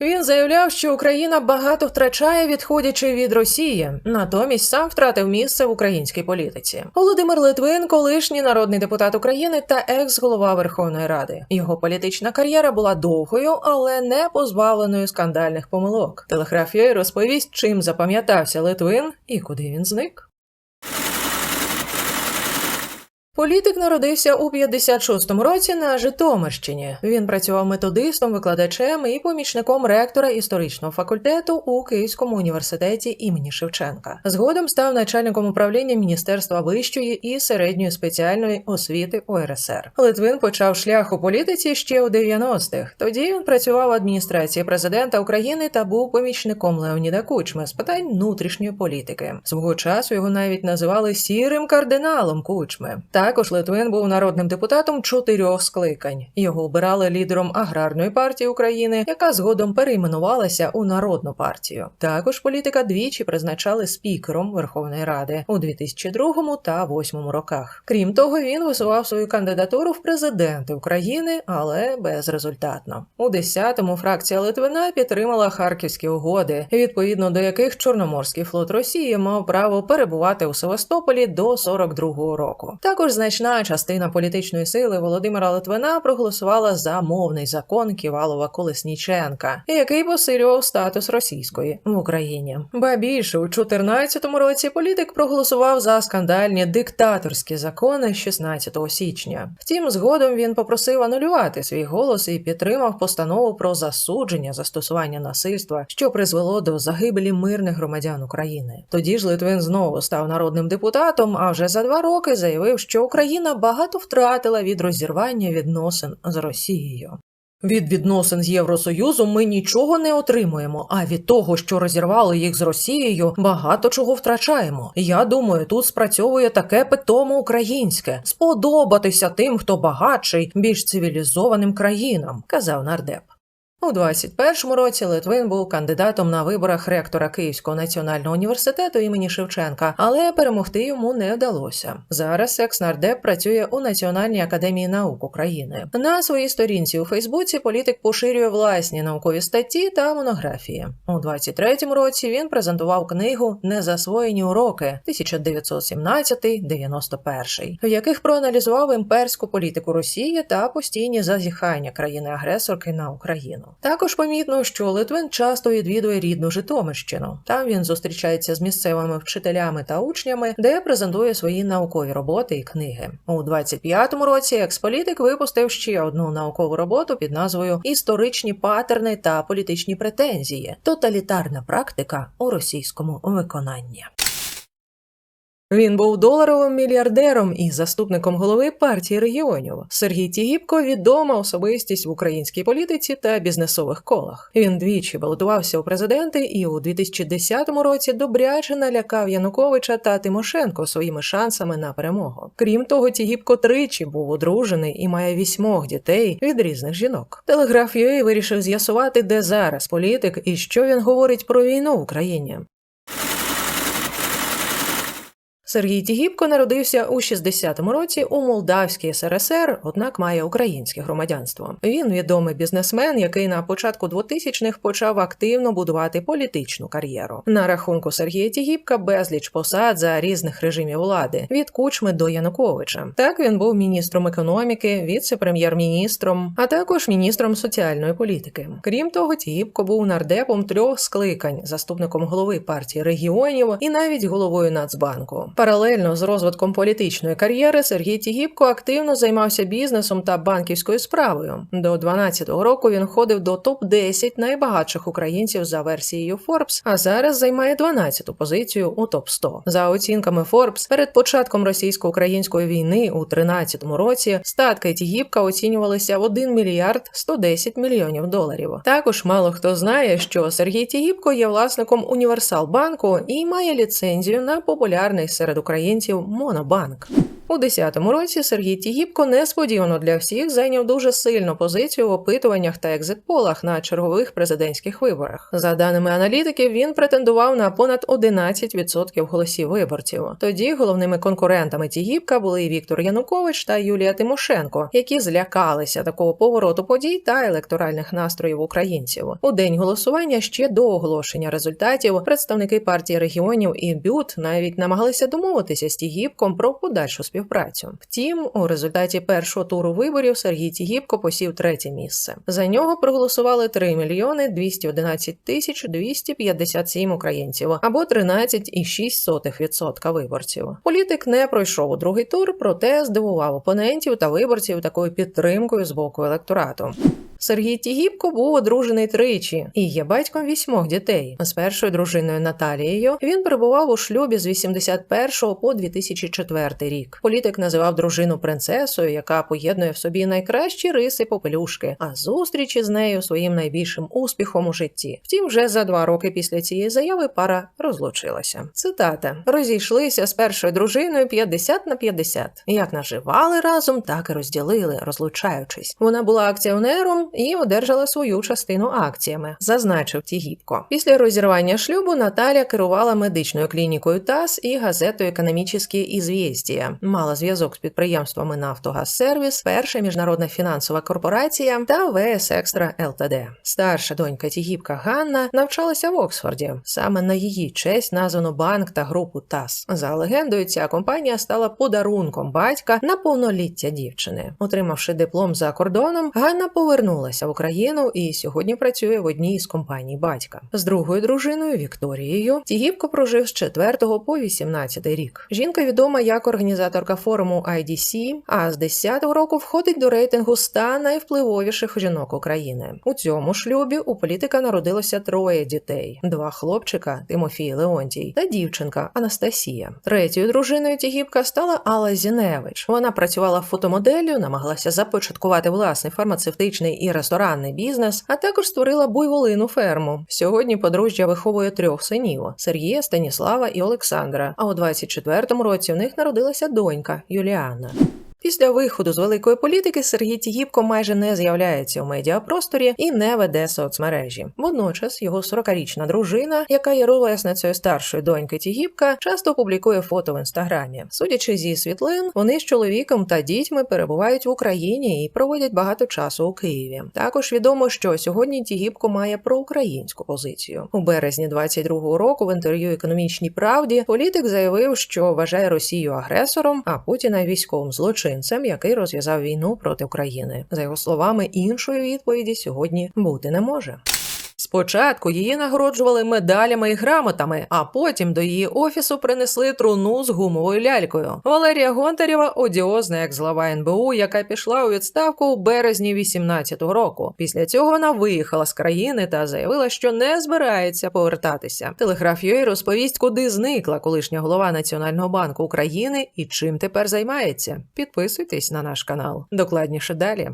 Він заявляв, що Україна багато втрачає, відходячи від Росії, натомість сам втратив місце в українській політиці. Володимир Литвин, колишній народний депутат України та екс-голова Верховної Ради. Його політична кар'єра була довгою, але не позбавленою скандальних помилок. Телеграф UA розповість, чим запам'ятався Литвин і куди він зник. Політик народився у 56-му році на Житомирщині. Він працював методистом, викладачем і помічником ректора історичного факультету у Київському університеті імені Шевченка. Згодом став начальником управління Міністерства вищої і середньої спеціальної освіти УРСР. Литвин почав шлях у політиці ще у 90-х. Тоді він працював в адміністрації президента України та був помічником Леоніда Кучми з питань внутрішньої політики. Свого часу його навіть називали сірим кардиналом Кучми. Також Литвин був народним депутатом чотирьох скликань. Його обирали лідером аграрної партії України, яка згодом перейменувалася у народну партію. Також політика двічі призначали спікером Верховної Ради у 2002 та 2008 роках. Крім того, він висував свою кандидатуру в президенти України, але безрезультатно. У 10-му фракція Литвина підтримала харківські угоди, відповідно до яких Чорноморський флот Росії мав право перебувати у Севастополі до 42-го року. Також значна частина політичної сили Володимира Литвина проголосувала за мовний закон Ківалова Колесніченка, який посилював статус російської в Україні. Ба більше у 2014 році політик проголосував за скандальні диктаторські закони 16 січня. Втім, згодом він попросив анулювати свій голос і підтримав постанову про засудження застосування насильства, що призвело до загибелі мирних громадян України. Тоді ж Литвин знову став народним депутатом, а вже за два роки заявив, що Україна багато втратила від розірвання відносин з Росією. Від відносин з Євросоюзом ми нічого не отримуємо, а від того, що розірвали їх з Росією, багато чого втрачаємо. Я думаю, тут спрацьовує таке питомо українське сподобатися тим, хто багатший, більш цивілізованим країнам, казав нардеп. У 21-му році Литвин був кандидатом на виборах ректора Київського національного університету імені Шевченка, але перемогти йому не вдалося. Зараз екс-нардеп працює у Національній академії наук України. На своїй сторінці у Фейсбуці політик поширює власні наукові статті та монографії. У 23-му році він презентував книгу Незасвоєні уроки 1917-91, в яких проаналізував імперську політику Росії та постійні зазіхання країни-агресорки на Україну. Також помітно, що Литвин часто відвідує рідну Житомирщину. Там він зустрічається з місцевими вчителями та учнями, де презентує свої наукові роботи і книги. У 25-му році експолітик випустив ще одну наукову роботу під назвою Історичні патерни та політичні претензії. Тоталітарна практика у російському виконанні. Він був доларовим мільярдером і заступником голови партії регіонів. Сергій Тігіпко відома особистість в українській політиці та бізнесових колах. Він двічі балотувався у президенти і у 2010 році добряче налякав Януковича та Тимошенко своїми шансами на перемогу. Крім того, Тігіпко тричі був одружений і має вісьмох дітей від різних жінок. Телеграф UA вирішив з'ясувати, де зараз політик і що він говорить про війну в Україні. Сергій Тігіпко народився у 60-му році у Молдавській СРСР, однак має українське громадянство. Він відомий бізнесмен, який на початку 2000-х почав активно будувати політичну кар'єру. На рахунку Сергія Тігіпка безліч посад за різних режимів влади від Кучми до Януковича. Так він був міністром економіки, віце-прем'єр-міністром, а також міністром соціальної політики. Крім того, Тігіпко був нардепом трьох скликань, заступником голови партії регіонів і навіть головою Нацбанку. Паралельно з розвитком політичної кар'єри Сергій Тігіпко активно займався бізнесом та банківською справою. До 12-го року він входив до топ 10 найбагатших українців за версією Forbes, а зараз займає 12-ту позицію у топ 100 За оцінками Forbes, перед початком російсько-української війни у 13-му році статки Тігіпка оцінювалися в 1 мільярд 110 мільйонів доларів. Також мало хто знає, що Сергій Тігіпко є власником Універсал банку і має ліцензію на популярний серед українців Монобанк. У 10-му році Сергій Тігіпко несподівано для всіх зайняв дуже сильну позицію в опитуваннях та екзитполах на чергових президентських виборах. За даними аналітиків, він претендував на понад 11% голосів виборців. Тоді головними конкурентами Тігіпка були Віктор Янукович та Юлія Тимошенко, які злякалися такого повороту подій та електоральних настроїв українців. У день голосування ще до оголошення результатів представники партії регіонів і БЮТ навіть намагалися домовитися з Тігіпком про подальшу співпрацю. Втім, у результаті першого туру виборів Сергій Тігіпко посів третє місце. За нього проголосували 3 мільйони 211 тисяч 257 українців або 13,6% виборців. Політик не пройшов у другий тур, проте здивував опонентів та виборців такою підтримкою з боку електорату. Сергій Тігіпко був одружений тричі і є батьком вісьмох дітей. З першою дружиною Наталією він перебував у шлюбі з 81 по 2004 рік. Політик називав дружину принцесою, яка поєднує в собі найкращі риси попелюшки, а зустрічі з нею своїм найбільшим успіхом у житті. Втім, вже за два роки після цієї заяви пара розлучилася. Цитата: розійшлися з першою дружиною 50 на 50. Як наживали разом, так і розділили, розлучаючись. Вона була акціонером і одержала свою частину акціями, зазначив Тігіпко. Після розірвання шлюбу Наталя керувала медичною клінікою ТАСС і газетою «Економічні ізвєстія». Мала зв'язок з підприємствами «Нафтогазсервіс», перша міжнародна фінансова корпорація та ВС Екстра ЛТД. Старша донька Тігіпка Ганна навчалася в Оксфорді. Саме на її честь названо банк та групу ТАСС. За легендою, ця компанія стала подарунком батька на повноліття дівчини. Отримавши диплом за кордоном, Ганна повернулася в Україну і сьогодні працює в одній із компаній батька. З другою дружиною Вікторією Тігіпко прожив з 4 по 18 рік. Жінка відома як організаторка форуму IDC, а з 10-го року входить до рейтингу 100 найвпливовіших жінок України. У цьому шлюбі у політика народилося троє дітей: два хлопчика Тимофій Леонтій та дівчинка Анастасія. Третьою дружиною Тігіпка стала Алла Зіневич. Вона працювала фотомоделлю, намагалася започаткувати власний фармацевтичний і ресторанний бізнес, а також створила буйволину ферму. Сьогодні подружжя виховує трьох синів: Сергія, Станіслава і Олександра. А у 24-му році в них народилася донька Юліана. Після виходу з великої політики Сергій Тігіпко майже не з'являється у медіапросторі і не веде соцмережі. Водночас його 40-річна дружина, яка є ровесницею старшої доньки Тігіпка, часто публікує фото в інстаграмі. Судячи зі світлин, вони з чоловіком та дітьми перебувають в Україні і проводять багато часу у Києві. Також відомо, що сьогодні Тігіпко має проукраїнську позицію. У березні 22-го року в інтерв'ю економічній правді політик заявив, що вважає Росію агресором, а Путіна військовим злочинцем злочинцем, який розв'язав війну проти України. За його словами, іншої відповіді сьогодні бути не може. Спочатку її нагороджували медалями і грамотами, а потім до її офісу принесли труну з гумовою лялькою. Валерія Гонтарєва одіозна екс-глава НБУ, яка пішла у відставку у березні 18-го року. Після цього вона виїхала з країни та заявила, що не збирається повертатися. Телеграф Йой розповість, куди зникла колишня голова Національного банку України і чим тепер займається. Підписуйтесь на наш канал. Докладніше далі.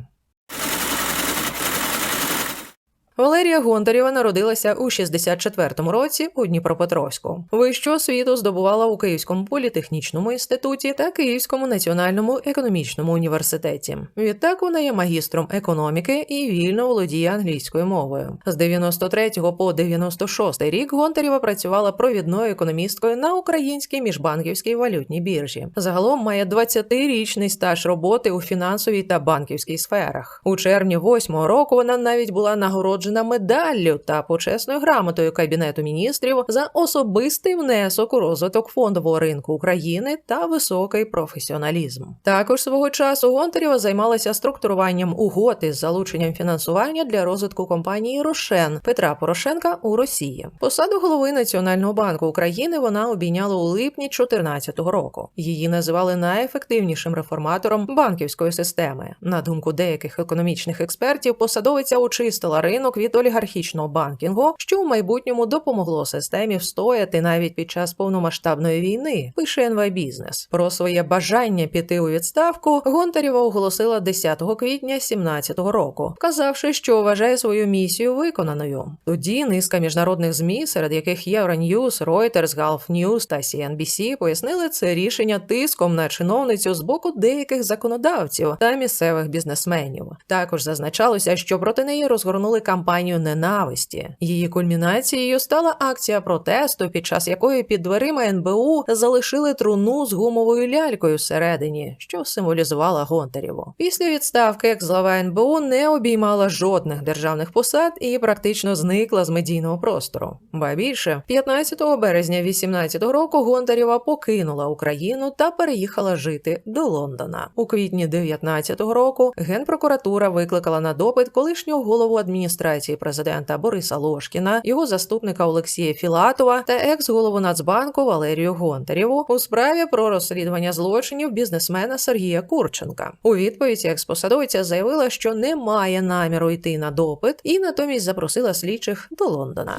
Валерія Гонтарєва народилася у 64-му році у Дніпропетровську. Вищу освіту здобувала у Київському політехнічному інституті та Київському національному економічному університеті. Відтак вона є магістром економіки і вільно володіє англійською мовою. З 93 по 96 рік Гонтарєва працювала провідною економісткою на українській міжбанківській валютній біржі. Загалом має 20-річний стаж роботи у фінансовій та банківській сферах. У червні 8-го року вона навіть була нагороджена нагороджена медаллю та почесною грамотою Кабінету міністрів за особистий внесок у розвиток фондового ринку України та високий професіоналізм. Також свого часу Гонтарєва займалася структуруванням угод із залученням фінансування для розвитку компанії Рошен Петра Порошенка у Росії. Посаду голови Національного банку України вона обійняла у липні 2014 року. Її називали найефективнішим реформатором банківської системи. На думку деяких економічних експертів, посадовиця очистила ринок від олігархічного банкінгу, що в майбутньому допомогло системі встояти навіть під час повномасштабної війни. Пише NY Business. Про своє бажання піти у відставку Гонтарєва оголосила 10 квітня 2017 року, вказавши, що вважає свою місію виконаною. Тоді низка міжнародних змі, серед яких Euronews, Reuters, Gulf News та CNBC, пояснили це рішення тиском на чиновницю з боку деяких законодавців та місцевих бізнесменів. Також зазначалося, що проти неї розгорнули кампанію ненависті. Її кульмінацією стала акція протесту, під час якої під дверима НБУ залишили труну з гумовою лялькою всередині, що символізувала Гонтарєву. Після відставки екс-глава НБУ не обіймала жодних державних посад і практично зникла з медійного простору. Ба більше 15 березня 2018 року Гонтарєва покинула Україну та переїхала жити до Лондона. У квітні 2019 року генпрокуратура викликала на допит колишнього голову адміністрації президента Бориса Лошкіна, його заступника Олексія Філатова та екс-голову Нацбанку Валерію Гонтарєву у справі про розслідування злочинів бізнесмена Сергія Курченка. У відповідь експосадовиця заявила, що не має наміру йти на допит, і натомість запросила слідчих до Лондона.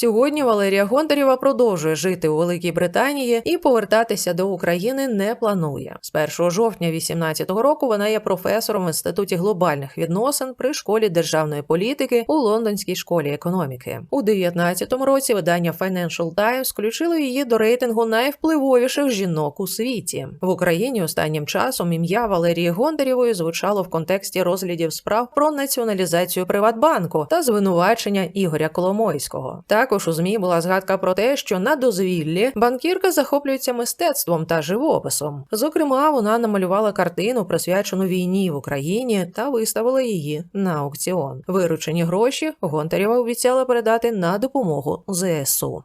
Сьогодні Валерія Гонтарєва продовжує жити у Великій Британії і повертатися до України не планує. З 1 жовтня 2018 року вона є професором в інституті глобальних відносин при школі державної політики у Лондонській школі економіки. У 2019 році видання Financial Times включило її до рейтингу найвпливовіших жінок у світі. В Україні останнім часом ім'я Валерії Гонтарєвої звучало в контексті розглядів справ про націоналізацію Приватбанку та звинувачення Ігоря Коломойського. Також у змі була згадка про те, що на дозвіллі банкірка захоплюється мистецтвом та живописом. Зокрема, вона намалювала картину, присвячену війні в Україні, та виставила її на аукціон. Виручені гроші Гонтарєва обіцяла передати на допомогу ЗСУ.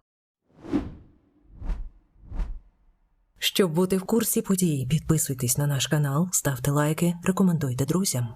Щоб бути в курсі подій, підписуйтесь на наш канал, ставте лайки, рекомендуйте друзям.